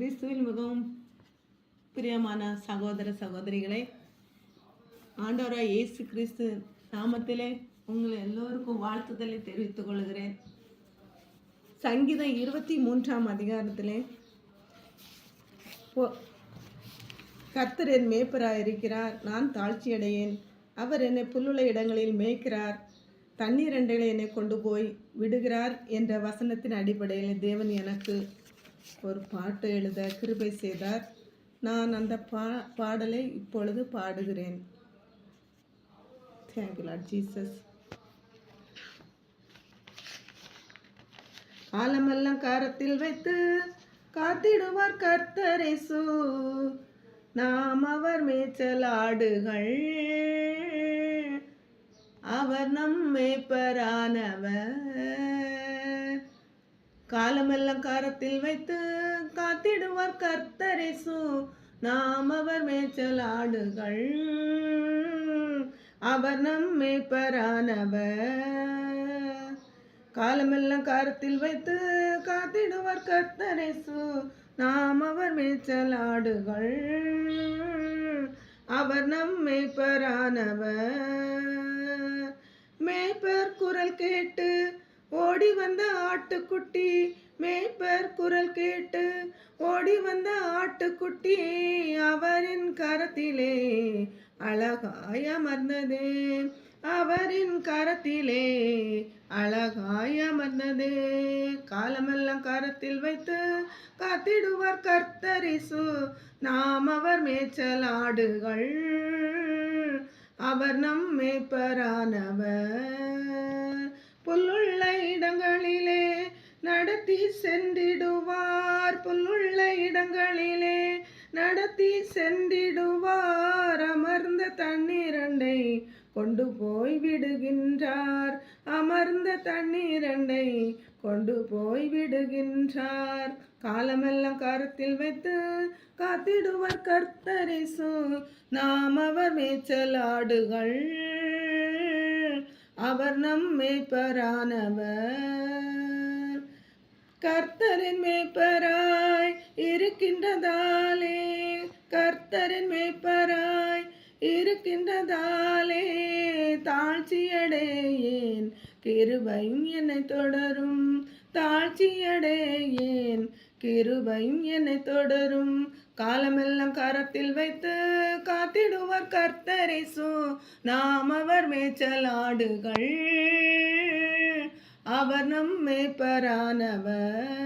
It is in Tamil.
கிறிஸ்துவில் மிகவும் பிரியமான சகோதர சகோதரிகளே ஆண்டவராக இயேசு கிறிஸ்து நாமத்திலே உங்களை எல்லோருக்கும் வாழ்த்துதலை தெரிவித்துக் கொள்கிறேன். சங்கீதம் இருபத்தி மூன்றாம் அதிகாரத்திலே பொ- கர்த்தர் என் மேய்ப்பராக இருக்கிறார் நான் தாழ்ச்சியடையேன். அவர் என்னை புல்லுள்ள இடங்களில் மேய்க்கிறார் தண்ணீர் அண்டைகளை என்னை கொண்டு போய் விடுகிறார் என்ற வசனத்தின் அடிப்படையில் தேவன் எனக்கு ஒரு பாட்டு எழுத கிருபை செய்தார். நான் அந்த பா பாடலை இப்பொழுது பாடுகிறேன். தேங்க்யூ லார்ட் ஜீசஸ் காலமெல்லாம் காரத்தில் வைத்து காத்திடுவார் கர்த்தரேசு நாம் அவர் மேய்ச்சல் ஆடுகள். அவர் நம் மேய்ப்பரானவர் காலமெல்லாம் காரத்தில் வைத்து காத்திடுவார் கர்த்தரேசு. நாம் அவர் மேய்ச்சல் ஆடுகள். அவர் நம்மை பரானவர். காலமெல்லாம் காரத்தில் வைத்து காத்திடுவார் கர்த்தரேசு. நாம் அவர் மேய்ச்சல் ஆடுகள். அவர் நம்மை பரானவர். மேய்ப்பர் குரல் கேட்டு ஓடி வந்த ஆட்டுக்குட்டி மேய்ப்பர் குரல் கேட்டு ஓடி வந்த ஆட்டுக்குட்டி அவரின் கரத்திலே அழகாய் அமர்ந்ததே. அவரின் கரத்திலே அழகாய் அமர்ந்ததே. காலமெல்லாம் கரத்தில் வைத்து காத்திடுவார் கர்த்தரிசு நாம் அவர் மேய்ச்சல் ஆடுகள் அவர் நம் மேய்ப்பரானவர். நடத்தி சென்றிடுவார் புல்லுள்ள இடங்களிலே. நடத்தி சென்றிடுவார் அமர்ந்த தண்ணீரண்டை கொண்டு போய் விடுகின்றார். அமர்ந்த தண்ணீரண்டை கொண்டு போய் விடுகின்றார். காலமெல்லாம் கருத்தில் வைத்து காத்திடுவர் கர்த்தரிசு நாம் அவர் மேய்ச்சலாடுகள். அவர் நம் மேய்ப்பரானவர் கர்த்தரின் மேய்ப்பராய் இருக்கின்றதாலே கர்த்தரின் மேய்ப்பராய் இருக்கின்றதாலே தாழ்ச்சியடையேன். கிருபையும் என்னை தொடரும் தாழ்ச்சியடையேன். கிருபையும் என்னை தொடரும் காலமெல்லாம் கரத்தில் வைத்து காத்திடுவார் கர்த்தரிசு நாம் அவர் மேய்ச்சல் ஆடுகள் அவர் நம் மேய்ப்பரானவர்